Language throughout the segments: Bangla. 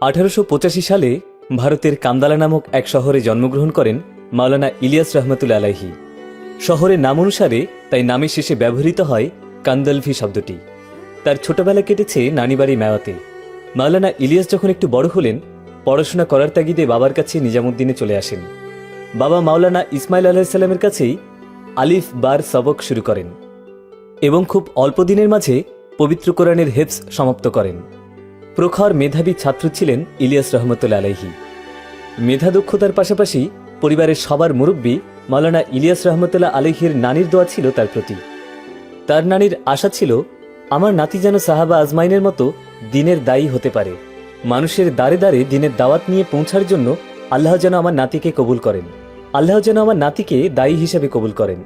আঠারোশো পঁচাশি সালে ভারতের কান্দালা নামক এক শহরে জন্মগ্রহণ করেন মাওলানা ইলিয়াস রহমতুল্লা আলাহি শহরের নাম অনুসারে তাই নামের শেষে ব্যবহৃত হয় কান্দলভি শব্দটি। তার ছোটবেলা কেটেছে নানিবাড়ি মেওয়াতে। মাওলানা ইলিয়াস যখন একটু বড় হলেন, পড়াশোনা করার তাগিদে বাবার কাছে নিজামুদ্দিনে চলে আসেন। বাবা মাওলানা ইসমাইল আলাহিসাল্লামের কাছেই আলিফ বার সবক শুরু করেন এবং খুব অল্প দিনের মাঝে পবিত্র কোরআনের হেফস সমাপ্ত করেন। প্রখর মেধাবী ছাত্র ছিলেন ইলিয়াস রহমতুল্লা আলাইহি। মেধা দক্ষতার পাশাপাশি পরিবারের সবার মুরব্বী মালানা ইলিয়াস রহমতুল্লাহ আলহির নানির দোয়া ছিল তার প্রতি। তার নানির আশা ছিল, আমার নাতি যেন সাহাবা আজমাইনের মতো দিনের দায়ী হতে পারে। মানুষের দ্বারে দ্বারে দিনের দাওয়াত নিয়ে পৌঁছার জন্য আল্লাহ যেন আমার নাতিকে কবুল করেন। আল্লাহ যেন আমার নাতিকে দায়ী হিসেবে কবুল করেন।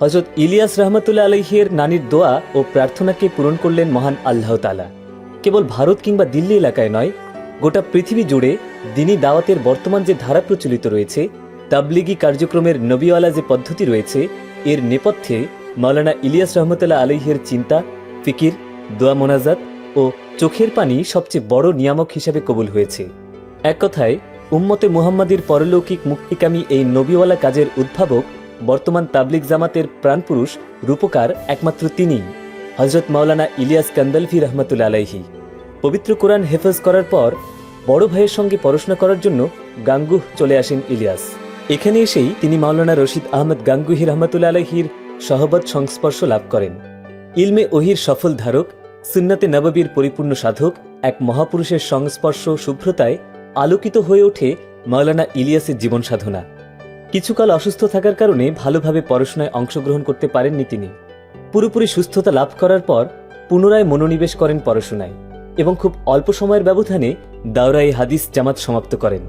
হজরত ইলিয়াস রহমতুল্লাহ আলহির নানির দোয়া ও প্রার্থনাকে পূরণ করলেন মহান আল্লাহ তালা কেবল ভারত কিংবা দিল্লি এলাকায় নয়, গোটা পৃথিবী জুড়ে দিনই দাওয়াতের বর্তমান যে ধারা প্রচলিত রয়েছে, তাবলিগি কার্যক্রমের নবীওয়ালা যে পদ্ধতি রয়েছে, এর নেপথ্যে মাওলানা ইলিয়াস রহমতুল্লাহ আলহের চিন্তা, ফিকির, দোয়া মোনাজাত ও চোখের পানি সবচেয়ে বড় নিয়ামক হিসাবে কবুল হয়েছে। এক কথায়, উম্মতে মুহাম্মাদির পরলৌকিক মুক্তিকামী এই নবীওয়ালা কাজের উদ্ভাবক বর্তমান তাবলিগ জামাতের প্রাণপুরুষ, রূপকার একমাত্র তিনিই। হজরত মাওলানা ইলিয়াস কান্দালভি রহমতুল আলাইহি। পবিত্র কোরআন হেফাজ করার পর বড় ভাইয়ের সঙ্গে পড়াশোনা করার জন্য গাঙ্গুহ চলে আসেন ইলিয়াস। এখানে এসেই তিনি মাওলানা রশিদ আহমদ গাঙ্গুহি রহমতুল্লা আলাইহির সহবত সংস্পর্শ লাভ করেন। ইলমে ওহির সফল ধারক, সুন্নাতে নববীর পরিপূর্ণ সাধক, এক মহাপুরুষের সংস্পর্শ শুভ্রতায় আলোকিত হয়ে ওঠে মাওলানা ইলিয়াসের জীবন সাধনা। কিছুকাল অসুস্থ থাকার কারণে ভালোভাবে পড়াশোনায় অংশগ্রহণ করতে পারেননি তিনি। পুরোপুরি সুস্থতা লাভ করার পর পুনরায় মনোনিবেশ করেন পড়াশোনায় এবং খুব অল্প সময়ের ব্যবধানে দাওরাই হাদিস জামাত সমাপ্ত করেন।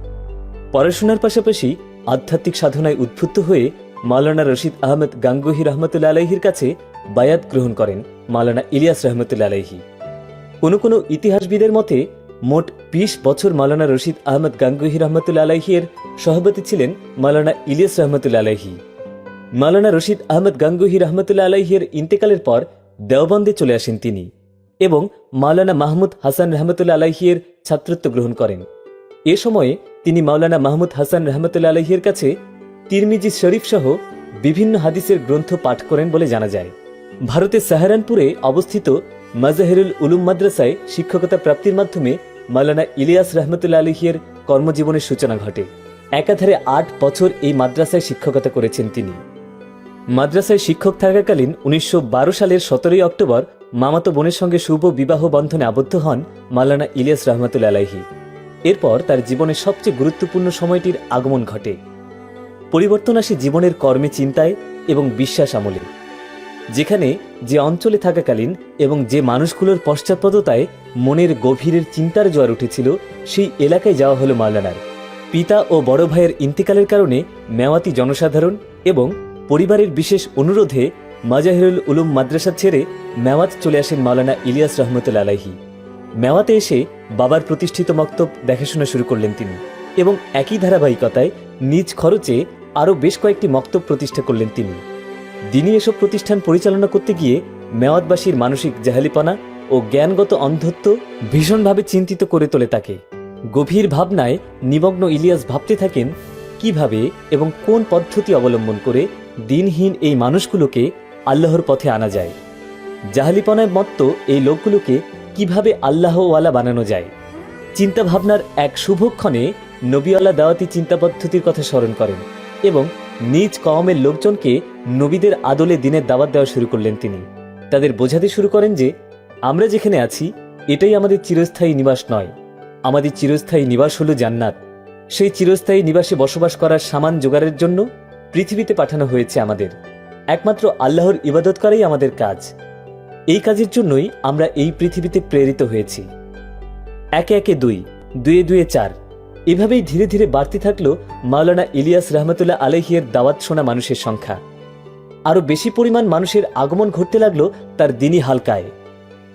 পড়াশোনার পাশাপাশি আধ্যাত্মিক সাধনায় উদ্বুদ্ধ হয়ে মাওলানা রশিদ আহমেদ গাঙ্গুহি রহমতুল্লা আলাইহির কাছে বায়াত গ্রহণ করেন মাওলানা ইলিয়াস রহমতুল্লা আলাইহি। কোনো কোনো ইতিহাসবিদের মতে, মোট বিশ বছর মাওলানা রশিদ আহমদ গাঙ্গুহি রহমতুল্লা আলাইহির সভাপতি ছিলেন মাওলানা ইলিয়াস রহমতুল্লা আলাইহি। মাওলানা রশিদ আহমদ গাঙ্গুহি রহমতুল্লা আলাইহির ইন্তেকালের পর দেওবন্দে চলে আসেন তিনি এবং মাওলানা মাহমুদ হাসান রহমতুল্লা আলাইহির ছাত্রত্ব গ্রহণ করেন। এ সময়ে তিনি মাওলানা মাহমুদ হাসান রহমতুল্লা আলাইহির কাছে তিরমিজি শরীফ সহ বিভিন্ন হাদিসের গ্রন্থ পাঠ করেন বলে জানা যায়। ভারতের সাহারানপুরে অবস্থিত মাজাহিরুল উলুম মাদ্রাসায় শিক্ষকতা প্রাপ্তির মাধ্যমে মাওলানা ইলিয়াস রহমতুল্লা আলহিয়ের কর্মজীবনের সূচনা ঘটে। একাধারে আট বছর এই মাদ্রাসায় শিক্ষকতা করেছেন তিনি। মাদ্রাসায় শিক্ষক থাকাকালীন উনিশশো বারো সালের সতেরোই অক্টোবর মামাতো বোনের সঙ্গে শুভ বিবাহ বন্ধনে আবদ্ধ হন মালানা ইলিয়াস রহমতুল্লা আলাহি এরপর তার জীবনের সবচেয়ে গুরুত্বপূর্ণ সময়টির আগমন ঘটে। পরিবর্তন আসে জীবনের কর্মে চিন্তায় এবং বিশ্বাস আমলে। যেখানে যে অঞ্চলে থাকাকালীন এবং যে মানুষগুলোর পশ্চাৎপদতায় মনের গভীরের চিন্তার জ্বর উঠেছিল, সেই এলাকায় যাওয়া হলো মাওলানার। পিতা ও বড় ভাইয়ের ইন্তেকালের কারণে মেওয়াতি জনসাধারণ এবং পরিবারের বিশেষ অনুরোধে মাজাহিরুল উলুম মাদ্রাসা ছেড়ে মেওয়াত চলে আসেন মাওলানা ইলিয়াস রহমতুল্লা আলাহি মেওয়াতে এসে বাবার প্রতিষ্ঠিত মক্তব দেখাশোনা শুরু করলেন তিনি এবং একই ধারাবাহিকতায় নিজ খরচে আরও বেশ কয়েকটি মক্তব প্রতিষ্ঠা করলেন তিনি। দিনই এসব প্রতিষ্ঠান পরিচালনা করতে গিয়ে মেওয়াতবাসীর মানসিক জাহালিপনা ও জ্ঞানগত অন্ধত্ব ভীষণভাবে চিন্তিত করে তোলে তাকে। গভীর ভাবনায় নিমগ্ন ইলিয়াস ভাবতে থাকেন, কীভাবে এবং কোন পদ্ধতি অবলম্বন করে দিনহীন এই মানুষগুলোকে আল্লাহর পথে আনা যায়। জাহালিপনায় মত্ত এই লোকগুলোকে কীভাবে আল্লাহওয়ালা বানানো যায়? চিন্তা ভাবনার এক শুভক্ষণে নবীওয়ালা দাওয়াতি চিন্তা পদ্ধতির কথা স্মরণ করেন এবং নিজ কওমের লোকজনকে নবীদের আদলে দিনের দাওয়াত দেওয়া শুরু করলেন তিনি। তাদের বোঝাতে শুরু করেন যে, আমরা যেখানে আছি, এটাই আমাদের চিরস্থায়ী নিবাস নয়। আমাদের চিরস্থায়ী নিবাস হলো জান্নাত। সেই চিরস্থায়ী নিবাসে বসবাস করার সামান জোগাড়ের জন্য পৃথিবীতে পাঠানো হয়েছে আমাদের। একমাত্র আল্লাহর ইবাদত করাই আমাদের কাজ। এই কাজের জন্যই আমরা এই পৃথিবীতে প্রেরিত হয়েছি। একে একে দুই, দুয়ে দুয়ে চার। এভাবেই ধীরে ধীরে বাড়তে থাকল মাওলানা ইলিয়াস রহমতুল্লাহ আলহিয়ের দাওয়াত শোনা মানুষের সংখ্যা। আরও বেশি পরিমাণ মানুষের আগমন ঘটতে লাগল তার দিনই হালকায়।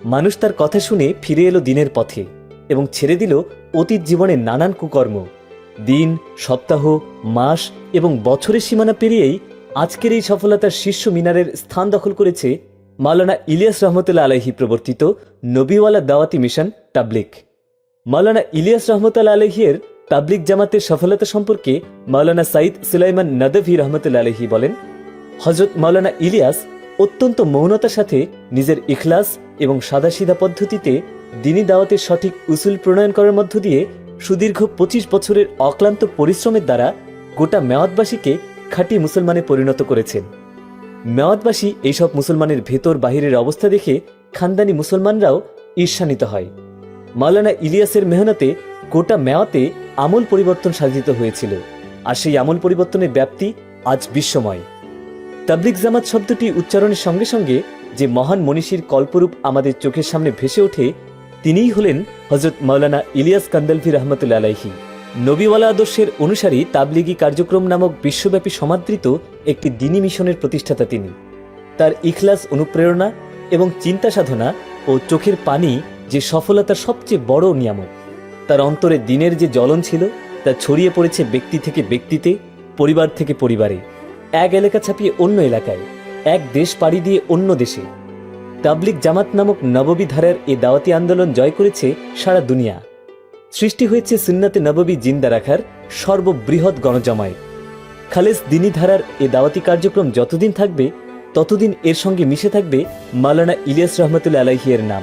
মানুষ তার কথা শুনে ফিরে এলো দিনের পথে এবং ছেড়ে দিল অতীত জীবনের নানান কুকর্ম। দিন, সপ্তাহ, মাস এবং বছরের সীমানা পেরিয়েই আজকের এই সফলতার শীর্ষ মিনারের স্থান দখল করেছে মাওলানা ইলিয়াস রহমতুল্লাহ আলহি প্রবর্তিত নবীওয়ালা দাওয়াতি মিশন তাবলিক মাওলানা ইলিয়াস রহমতুল্লা আলহিয়ের তাবলিক জামাতের সফলতা সম্পর্কে মাওলানা সাইদ সুলাইমান নদভি রহমতুল্লা আলহি বলেন হজরত মাওলানা ইলিয়াস অত্যন্ত মৌনতার সাথে নিজের ইখলাস এবং সাদাসিধা পদ্ধতিতে দিনী দাওয়াতের সঠিক উসুল প্রণয়ন করার মধ্য দিয়ে সুদীর্ঘ পঁচিশ বছরের অক্লান্ত পরিশ্রমের দ্বারা গোটা মেওয়াতবাসীকে খাঁটি মুসলমানে পরিণত করেছেন। মেওয়াতবাসী এইসব মুসলমানের ভেতর বাহিরের অবস্থা দেখে খানদানি মুসলমানরাও ঈর্ষান্বিত হয়। মাওলানা ইলিয়াসের মেহনতে গোটা মেওয়াতে আমূল পরিবর্তন সাধিত হয়েছিল আর সেই আমূল পরিবর্তনের ব্যাপ্তি আজ বিশ্বময়। তাবলিক জামাত শব্দটি উচ্চারণের সঙ্গে সঙ্গে যে মহান মনীষীর কল্পরূপ আমাদের চোখের সামনে ভেসে ওঠে তিনিই হলেন হজরত মাওলানা ইলিয়াস কান্দালভি রহমতুল্লা আলাইহি। নবীওয়ালা আদর্শের অনুসারী তাবলিগি কার্যক্রম নামক বিশ্বব্যাপী সমাদৃত একটি দিনী মিশনের প্রতিষ্ঠাতা তিনি। তার ইখলাস অনুপ্রেরণা এবং চিন্তা সাধনা ও চোখের পানি যে সফলতার সবচেয়ে বড় নিয়ামক তার অন্তরে দিনের যে জ্বলন ছিল, তা ছড়িয়ে পড়েছে ব্যক্তি থেকে ব্যক্তিতে, পরিবার থেকে পরিবারে। এক এলাকা ছাপিয়ে অন্য এলাকায়, এক দেশ পাড়ি দিয়ে অন্য দেশে। তাবলিক জামাত নামক নববী ধারার এ দাওয়াতি আন্দোলন জয় করেছে সারা দুনিয়া। সৃষ্টি হয়েছে সুন্নাতে নববী জিন্দা রাখার সর্ববৃহৎ গণজমায়েত খালেস দিনী ধারার এ দাওয়াতি কার্যক্রম যতদিন থাকবে, ততদিন এর সঙ্গে মিশে থাকবে মালানা ইলিয়াস রহমতুল্লা আলাইহিয়ের নাম।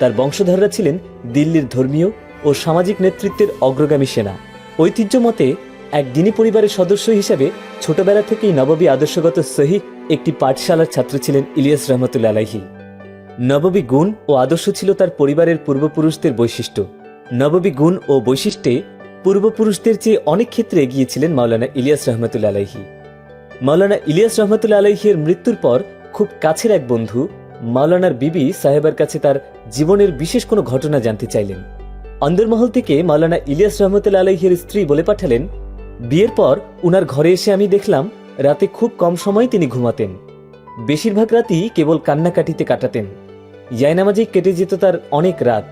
তার বংশধররা ছিলেন দিল্লির ধর্মীয় ও সামাজিক নেতৃত্বের অগ্রগামী সেনা। ঐতিহ্য মতে, এক দিনী পরিবারের সদস্য হিসেবে ছোটবেলা থেকেই নববী আদর্শগত সহি একটি পাঠশালার ছাত্র ছিলেন ইলিয়াস রহমতুল্লা আলাইহি। নববী গুণ ও আদর্শ ছিল তার পরিবারের পূর্বপুরুষদের বৈশিষ্ট্য। নববী গুণ ও বৈশিষ্ট্যে পূর্বপুরুষদের চেয়ে অনেক ক্ষেত্রে এগিয়েছিলেন মাওলানা ইলিয়াস রহমতুল্লা আলাইহি। মাওলানা ইলিয়াস রহমতুল্লা আলাইহির মৃত্যুর পর খুব কাছের এক বন্ধু, মাওলানার বিবি সাহেবের কাছে তার জীবনের বিশেষ কোনো ঘটনা জানতে চাইলেন। অন্দরমহল থেকে মাওলানা ইলিয়াস রহমতুল্লা আলাইহির স্ত্রী বলে পাঠালেন, বিয়ের পর উনার ঘরে এসে আমি দেখলাম রাতে খুব কম সময় তিনি ঘুমাতেন। বেশিরভাগ রাতই কেবল কান্নাকাটিতে কাটাতেন। ইয়ায়নামাজেই কেটে যেত তার অনেক রাত।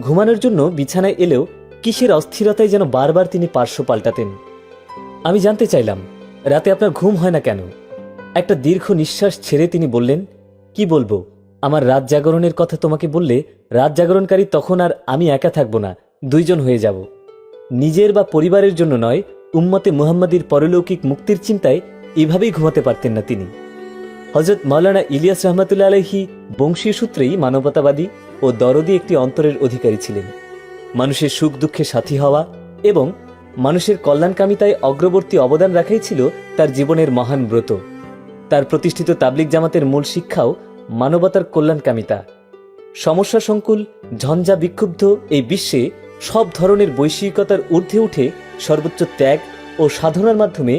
ঘুমানোর জন্য বিছানায় এলেও কিসের অস্থিরতায় যেন বারবার তিনি পার্শ্ব পাল্টাতেন। আমি জানতে চাইলাম, রাতে আপনার ঘুম হয় না কেন? একটা দীর্ঘ নিঃশ্বাস ছেড়ে তিনি বললেন, কি বলব? আমার রাত জাগরণের কথা তোমাকে বললে রাত জাগরণকারী তখন আর আমি একা থাকব না, দুইজন হয়ে যাব। নিজের বা পরিবারের জন্য নয়, উম্মতে মুহাম্মাদির পরলৌকিক মুক্তির চিন্তায় এভাবেই ঘুমাতে পারতেন না তিনি। হজরত মাওলানা ইলিয়াস রহমতুল্লা আলহি বংশীয় সূত্রেই মানবতাবাদী ও দরদি একটি অন্তরের অধিকারী ছিলেন। মানুষের সুখ দুঃখে সাথী হওয়া এবং মানুষের কল্যাণকামিতায় অগ্রবর্তী অবদান রাখাই ছিল তার জীবনের মহান ব্রত। তার প্রতিষ্ঠিত তাবলিক জামাতের মূল শিক্ষাও মানবতার কল্যাণকামিতা। সমস্যা সংকুল, ঝঞ্ঝা বিক্ষুব্ধ এই বিশ্বে সব ধরনের বৈশ্বিকতার ঊর্ধ্বে উঠে সর্বোচ্চ ত্যাগ ও সাধনার মাধ্যমে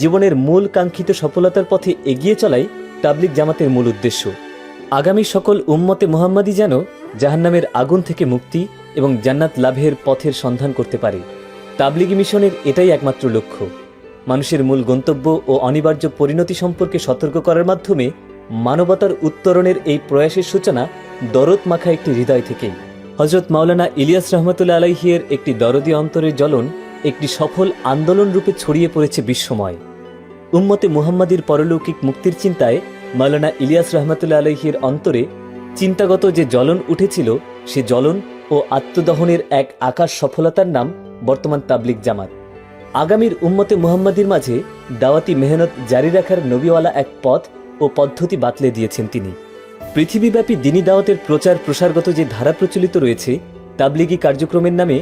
জীবনের মূল কাঙ্ক্ষিত সফলতার পথে এগিয়ে চলাই তাবলিক জামাতের মূল উদ্দেশ্য। আগামী সকল উম্মতে মোহাম্মদী যেন জাহান্নামের আগুন থেকে মুক্তি এবং জান্নাত লাভের পথের সন্ধান করতে পারে। তাবলিগি মিশনের এটাই একমাত্র লক্ষ্য। মানুষের মূল গন্তব্য ও অনিবার্য পরিণতি সম্পর্কে সতর্ক করার মাধ্যমে মানবতার উত্তরণের এই প্রয়াসের সূচনা দরদ মাখা একটি হৃদয় থেকেই। হজরত মাওলানা ইলিয়াস রহমতুল্লা আলাইহিয়ের একটি দরদি অন্তরের জ্বলন একটি সফল আন্দোলন রূপে ছড়িয়ে পড়েছে বিশ্বময়। উম্মতে মুহাম্মাদির পরলৌকিক মুক্তির চিন্তায় মাওলানা ইলিয়াস রহমতুল্লা আলহির অন্তরে চিন্তাগত যে জ্বলন উঠেছিল, সে জ্বলন ও আত্মদহনের এক আকাশ সফলতার নাম বর্তমান তাবলিক জামাত। আগামীর উম্মতে মুহাম্মাদির মাঝে দাওয়াতি মেহনত জারি রাখার নবীওয়ালা এক পথ ও পদ্ধতি বাতলে দিয়েছেন তিনি। পৃথিবীব্যাপী দিনী দাওয়াতের প্রচার প্রসারগত যে ধারা প্রচলিত রয়েছে, তাবলিগি কার্যক্রমের নামে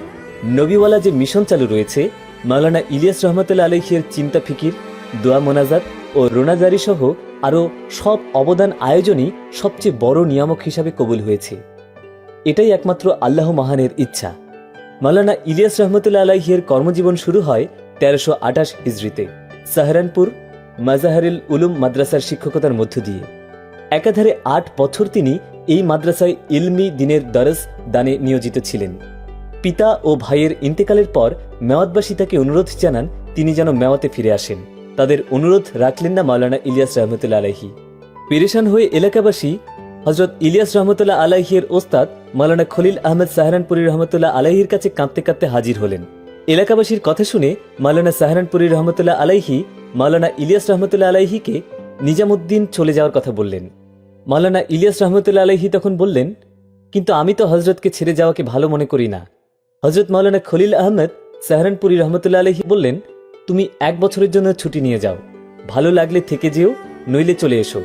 নবীওয়ালা যে মিশন চালু রয়েছে, মাওলানা ইলিয়াস রহমতুল্লা আলহির চিন্তা ফিকির দোয়া মোনাজাত ও রোনাজারি সহ আরও সব অবদান আয়োজনই সবচেয়ে বড় নিয়ামক হিসাবে কবুল হয়েছে। এটাই একমাত্র আল্লাহ মাহানের ইচ্ছা। মাওলানা ইলিয়াস রহমতুল্লা আলাইহির কর্মজীবন শুরু হয় তেরোশো আঠাশ হিজড়িতে, সাহারানপুর, মাজাহারিল উলুম মাদ্রাসার শিক্ষকতার মধ্য দিয়ে। একাধারে আট বছর তিনি এই মাদ্রাসায় ইলমি দিনের দরস দানে নিয়োজিত ছিলেন। পিতা ও ভাইয়ের ইন্তেকালের পর মেওয়াতবাসী তাকে অনুরোধ জানান তিনি যেন মেওয়াতে ফিরে আসেন। তাদের অনুরোধ রাখলেন না মাওলানা ইলিয়াস রহমতুল্লা আলাইহি। পেরেশান হয়ে এলাকাবাসী হজরত ইলিয়াস রহমতুল্লাহ আলাইহির ওস্তাদ মাওলানা খলিল আহমেদ সাহারানপুরী রহমতুল্লাহ আলাইহির কাছে কাঁদতে কাঁদতে হাজির হলেন। এলাকাবাসীর কথা শুনে মাওলানা সাহারানপুরী রহমতুল্লাহ আলাইহি মাওলানা ইলিয়াস রহমতুল্লাহ আলাইহিকে নিজামুদ্দিন চলে যাওয়ার কথা বললেন। মাওলানা ইলিয়াস রহমতুল্লাহ আলাইহি তখন বললেন, কিন্তু আমি তো হজরতকে ছেড়ে যাওয়াকে ভালো মনে করি না। হজরত মাওলানা খলিল আহমেদ সাহারানপুরি রহমতুল্লা আলহী বললেন তুমি এক বছরের জন্য ছুটি নিয়ে যাও। ভালো লাগলে থেকে যেও, নইলে চলে এসো।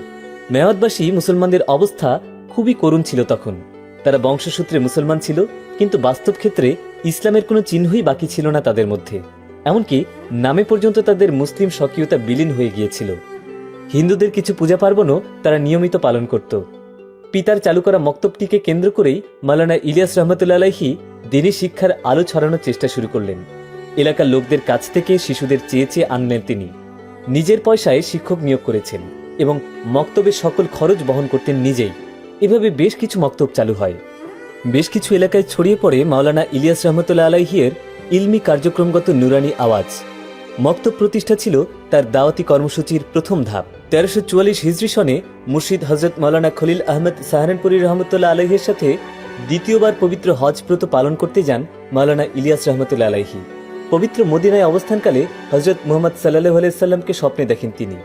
মেয়াদবাসী মুসলমানদের অবস্থা খুবই করুণ ছিল তখন। তারা বংশসূত্রে মুসলমান ছিল, কিন্তু বাস্তব ক্ষেত্রে ইসলামের কোনো চিহ্নই বাকি ছিল না তাদের মধ্যে। এমনকি নামে পর্যন্ত তাদের মুসলিম স্বকীয়তা বিলীন হয়ে গিয়েছিল। হিন্দুদের কিছু পূজা পার্বণও তারা নিয়মিত পালন করত। পিতার চালু করা মক্তবটিকে কেন্দ্র করেই মালানা ইলিয়াস রহমতুল্লা আলাইহি দিনী শিক্ষার আলো ছড়ানোর চেষ্টা শুরু করলেন। এলাকার লোকদের কাছ থেকে শিশুদের চেয়ে চেয়ে আনলেন তিনি। নিজের পয়সায় শিক্ষক নিয়োগ করেছেন এবং মক্তবের সকল খরচ বহন করতেন নিজেই। এভাবে বেশ কিছু মক্তব চালু হয়। বেশ কিছু এলাকায় ছড়িয়ে পড়ে মাওলানা ইলিয়াস রহমতুল্লা আলাইহিয়ের ইলমি কার্যক্রমগত নুরানি আওয়াজ। মক্তব প্রতিষ্ঠা ছিল তার দাওয়াতি কর্মসূচির প্রথম ধাপ। তেরোশো চুয়াল্লিশ হিজরি সনে মুর্শিদ হজরত মাওলানা খলিল আহমেদ সাহারানপুরি রহমতুল্লাহ আলহের সাথে দ্বিতীয়বার পবিত্র হজ ব্রত পালন করতে যান মাওলানা ইলিয়াস রহমতুল্লা আলাইহি। পবিত্র মদিনায় অবস্থানকালে হজরত মোহাম্মদ সাল্লাহ আলাইসাল্লামকে স্বপ্নে দেখেন তিনি।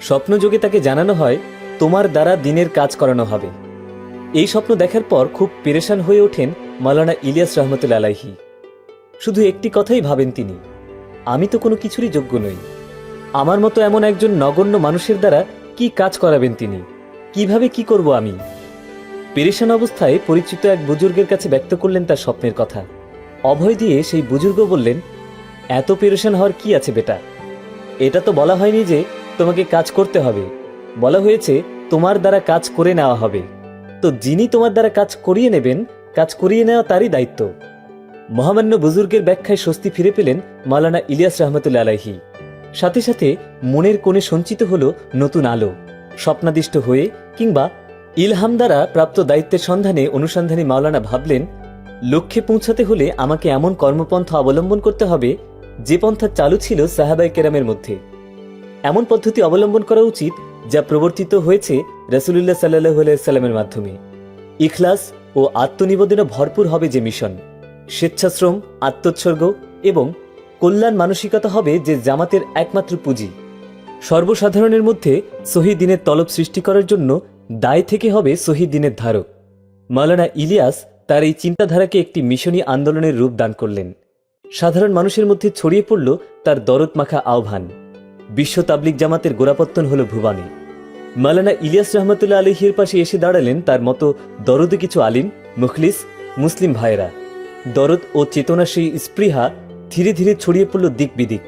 স্বপ্নযোগে তাকে জানানো হয়, তোমার দ্বারা দিনের কাজ করানো হবে। এই স্বপ্ন দেখার পর খুব পেরেশান হয়ে ওঠেন মালানা ইলিয়াস রহমতুল্লা আলাইহি। শুধু একটি কথাই ভাবেন তিনি, আমি তো কোনো কিছুরই যোগ্য নই। আমার মতো এমন একজন নগণ্য মানুষের দ্বারা কি কাজ করাবেন তিনি? কীভাবে কি করব আমি? পেরেশান অবস্থায় পরিচিত এক বুজুর্গের কাছে ব্যক্ত করলেন তার স্বপ্নের কথা। অভয় দিয়ে সেই বুজুর্গ বললেন এত পেরেশান হওয়ার কি আছে বেটা? এটা তো বলা হয়নি যে তোমাকে কাজ করতে হবে। বলা হয়েছে তোমার দ্বারা কাজ করে নেওয়া হবে। তো যিনি তোমার দ্বারা কাজ করিয়ে নেবেন, কাজ করিয়ে নেওয়া তারই দায়িত্ব। মহামান্য বুজুর্গের ব্যাখ্যায় স্বস্তি ফিরে পেলেন মালানা ইলিয়াস রহমতুল্লা আলাইহি। সাথে সাথে মনের কোণে সঞ্চিত হল নতুন আলো। স্বপ্নাদিষ্ট হয়ে কিংবা ইলহাম দ্বারা প্রাপ্ত দায়িত্বের সন্ধানে অনুসন্ধানী মাওলানা ভাবলেন, লক্ষ্যে পৌঁছাতে হলে আমাকে এমন কর্মপন্থা অবলম্বন করতে হবে যে পন্থা চালু ছিল সাহাবাই কেরামের মধ্যে। এমন পদ্ধতি অবলম্বন করা উচিত যা প্রবর্তিত হয়েছে রসুল্লাহ সাল্লাহ সাল্লামের মাধ্যমে। ইখলাস ও আত্মনিবেদনে ভরপুর হবে যে মিশন। স্বেচ্ছাশ্রম, আত্মোৎসর্গ এবং কল্যাণ মানসিকতা হবে যে জামাতের একমাত্র পুঁজি। সর্বসাধারণের মধ্যে শহীদিনের তলব সৃষ্টি করার জন্য দায় থেকে হবে শহীদিনের ধারক। মালানা ইলিয়াস তার এই চিন্তাধারাকে একটি মিশনী আন্দোলনের রূপ দান করলেন। সাধারণ মানুষের মধ্যে ছড়িয়ে পড়ল তার দরদ মাখা আহ্বান। বিশ্ব তাবলিক জামাতের গোড়াপত্তন হল ভুবানে। মালানা ইলিয়াস রহমতুল্লাহ আলহির পাশে এসে দাঁড়ালেন তার মতো দরদে কিছু আলিম, মুখলিস, মুসলিম ভাইয়েরা। দরদ ও চেতনা সেই স্পৃহা ধীরে ধীরে ছড়িয়ে পড়ল দিক বিদিক।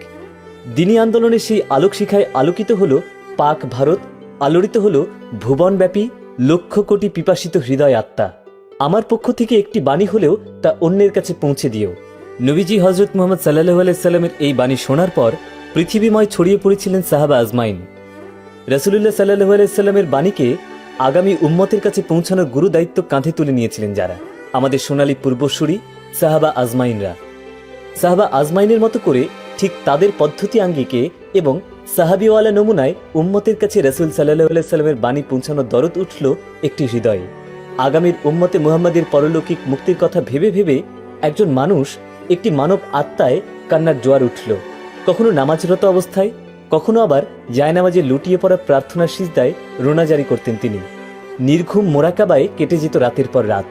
দিনী আন্দোলনের সেই আলোক শিখায় আলোকিত হল পাক ভারত, আলোড়িত হল ভুবনব্যাপী লক্ষ কোটি পিপাসিত হৃদয় আত্মা। আমার পক্ষ থেকে একটি বাণী হলেও তা অন্যের কাছে পৌঁছে দিও। নবীজি হজরত মোহাম্মদ সাল্লাহ আলাইসাল্লামের এই বাণী শোনার পর পৃথিবীময় ছড়িয়ে পড়েছিলেন সাহাবা আজমাইন। রসুল্লাহ সাল্লাহ আলাইসাল্লামের বাণীকে আগামী উম্মতের কাছে পৌঁছানোর গুরু দায়িত্ব কাঁধে তুলে নিয়েছিলেন যারা। আমাদের সোনালী পূর্বসূরি সাহাবা আজমাইনরা। সাহাবা আজমাইনের মতো করে ঠিক তাদের পদ্ধতি আঙ্গিকে এবং সাহাবিওয়ালা নমুনায় উম্মতের কাছে রসুল সাল্লাহ সাল্লামের বাণী পৌঁছানোর দরদ উঠল একটি হৃদয়ে। আগামীর উম্মতে মুহাম্মাদের পরলৌকিক মুক্তির কথা ভেবে ভেবে একজন মানুষ একটি মানব আত্মায় কান্নার জোয়ার উঠল। কখনো নামাজরত অবস্থায়, কখনো আবার জায়নামাজে লুটিয়ে পড়া প্রার্থনার সিজদায় রোনা জারি করতেন তিনি। নির্ঘুম মোরাকাবায় কেটে যেত রাতের পর রাত।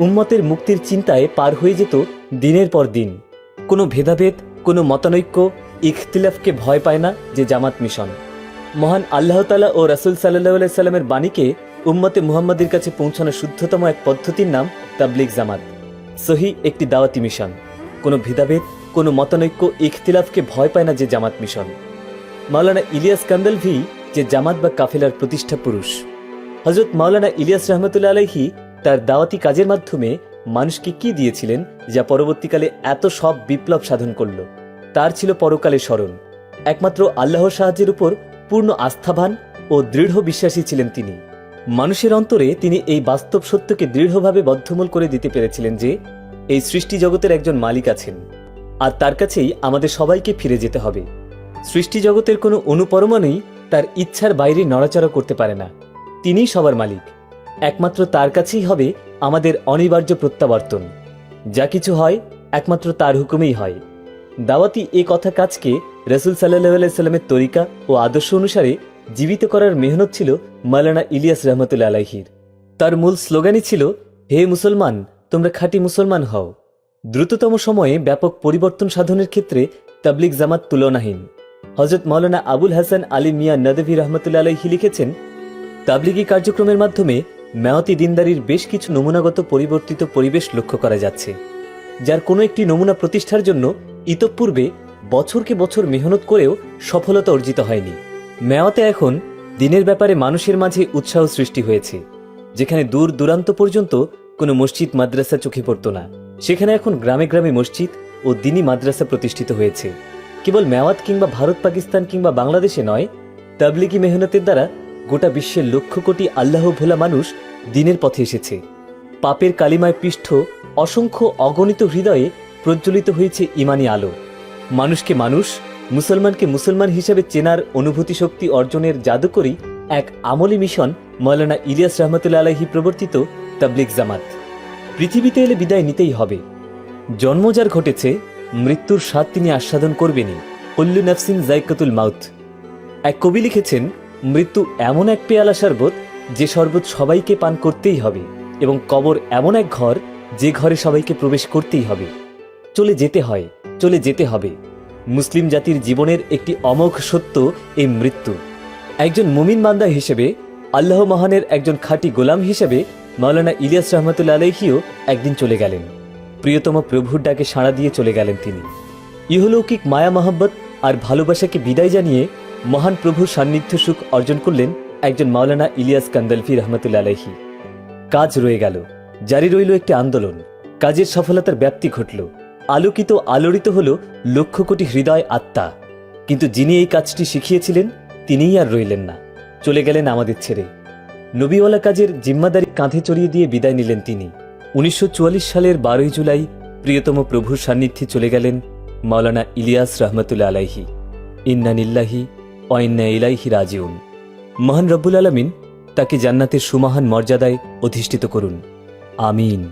উম্মতের মুক্তির চিন্তায় পার হয়ে যেত দিনের পর দিন। কোনো ভেদাভেদ, কোনো মতানৈক্য, ইখতিলাফকে ভয় পায় না যে জামাত মিশন। মহান আল্লাহ তালা ও রাসুল সাল্লাহ সাল্লামের বাণীকে উম্মতে মুহাম্মাদের কাছে পৌঁছানোর শুদ্ধতম এক পদ্ধতির নাম তাবলিগ জামাত। সহি একটি দাওয়াতি মিশন। কোনো ভেদাভেদ, কোনো মতানৈক্য ইখতিলাফকে ভয় পায় না যে জামাত মিশন। মাওলানা ইলিয়াস কান্দালভি যে জামাত বা কাফেলার প্রতিষ্ঠা পুরুষ। হজরত মাওলানা ইলিয়াস রহমতুল্লা আলাইহি তার দাওয়াতি কাজের মাধ্যমে মানুষকে কি দিয়েছিলেন যা পরবর্তীকালে এত সব বিপ্লব সাধন করল? তার ছিল পরকালে স্মরণ। একমাত্র আল্লাহর সাহায্যের উপর পূর্ণ আস্থাবান ও দৃঢ় বিশ্বাসী ছিলেন তিনি। মানুষের অন্তরে তিনি এই বাস্তব সত্যকে দৃঢ়ভাবে বদ্ধমূল করে দিতে পেরেছিলেন যে এই সৃষ্টি জগতের একজন মালিক আছেন, আর তার কাছেই আমাদের সবাইকে ফিরে যেতে হবে। সৃষ্টি জগতের কোনো অনুপরমাণুই তার ইচ্ছার বাইরে নড়াচড়া করতে পারে না। তিনিই সবার মালিক। একমাত্র তার কাছেই হবে আমাদের অনিবার্য প্রত্যাবর্তন। যা কিছু হয়, একমাত্র তার হুকুমেই হয়। দাওয়াতি এ কথা কাজকে রসুল সাল্লাহ সাল্লামের তরিকা ও আদর্শ অনুসারে জীবিত করার মেহনত ছিল মালানা ইলিয়াস রহমতুল্লা আলাহির তার মূল স্লোগানই ছিল, হে মুসলমান তোমরা খাঁটি মুসলমান হও। দ্রুততম সময়ে ব্যাপক পরিবর্তন সাধনের ক্ষেত্রে তাবলিক জামাত তুলনাহীন। হজরত মৌলানা আবুল হাসান আলী মিয়া নদভী রহমতুল্লা আলাইহি লিখেছেন, তাবলিগি কার্যক্রমের মাধ্যমে মেয়াতি দিনদারির বেশ কিছু নমুনাগত পরিবর্তিত পরিবেশ লক্ষ্য করা যাচ্ছে, যার কোনো একটি নমুনা প্রতিষ্ঠার জন্য ইতঃপূর্বে বছরকে বছর মেহনত করেও সফলতা অর্জিত হয়নি। মেয়াতে এখন দিনের ব্যাপারে মানুষের মাঝে উৎসাহ সৃষ্টি হয়েছে, যেখানে দূর দূরান্ত পর্যন্ত কোনো মসজিদ মাদ্রাসা চোখে পড়ত না। সেখানে এখন গ্রামে গ্রামে মসজিদ ও দিনী মাদ্রাসা প্রতিষ্ঠিত হয়েছে। কেবল মেওয়াত কিংবা ভারত, পাকিস্তান কিংবা বাংলাদেশে নয়, তাবলিগি মেহনতের দ্বারা গোটা বিশ্বের লক্ষ কোটি আল্লাহ ভোলা মানুষ দিনের পথে এসেছে। পাপের কালিমায় পৃষ্ঠ অসংখ্য অগণিত হৃদয়ে প্রজ্বলিত হয়েছে ইমানি আলো। মানুষকে মানুষ, মুসলমানকে মুসলমান হিসেবে চেনার অনুভূতি শক্তি অর্জনের জাদুকরী এক আমলি মিশন মৌলানা ইলিয়াস রহমতুল্লা আলাহি প্রবর্তিত তাবলিক জামাত। পৃথিবীতে এলে বিদায় নিতেই হবে। জন্ম যার ঘটেছে, মৃত্যুর স্বাদ তিনি আস্বাদন করবেনই। উল্লু নফসিন জাইকাতুল মাউথ এক কবি লিখেছেন, মৃত্যু এমন এক পেয়ালা শরবত যে শরবত সবাইকে পান করতেই হবে এবং কবর এমন এক ঘর যে ঘরে সবাইকে প্রবেশ করতেই হবে। চলে যেতে হয়, চলে যেতে হবে। মুসলিম জাতির জীবনের একটি অমোঘ সত্য এই মৃত্যু। একজন মুমিন বান্দা হিসেবে, আল্লাহ মহানের একজন খাঁটি গোলাম হিসেবে মাওলানা ইলিয়াস রহমতুল্লা আলহিও একদিন চলে গেলেন। প্রিয়তম প্রভুর ডাকে সাড়া দিয়ে চলে গেলেন তিনি। ইহলৌকিক মায়া মহব্বত আর ভালোবাসাকে বিদায় জানিয়ে মহান প্রভুর সান্নিধ্য সুখ অর্জন করলেন একজন মাওলানা ইলিয়াস কান্দালফি রহমতুল্লা আলহি কাজ রয়ে গেল। জারি রইল একটি আন্দোলন। কাজের সফলতার ব্যাপ্তি ঘটল। আলোকিত আলোড়িত হল লক্ষ কোটি হৃদয় আত্মা। কিন্তু যিনি এই কাজটি শিখিয়েছিলেন, তিনিই আর রইলেন না। চলে গেলেন আমাদের ছেড়ে। নবীওয়ালা কাজের জিম্মাদারি কাঁধে চড়িয়ে দিয়ে বিদায় নিলেন তিনি। উনিশশো চুয়াল্লিশ সালের বারোই জুলাই প্রিয়তম প্রভুর সান্নিধ্যে চলে গেলেন মাওলানা ইলিয়াস রহমতুল্লা আলাইহি। ইন্নানিল্লাহি অন্যা ইলাইহি রাজিউন। মহান রব্বুল আলমিন তাকে জান্নাতের সুমহান মর্যাদায় অধিষ্ঠিত করুন। আমিন।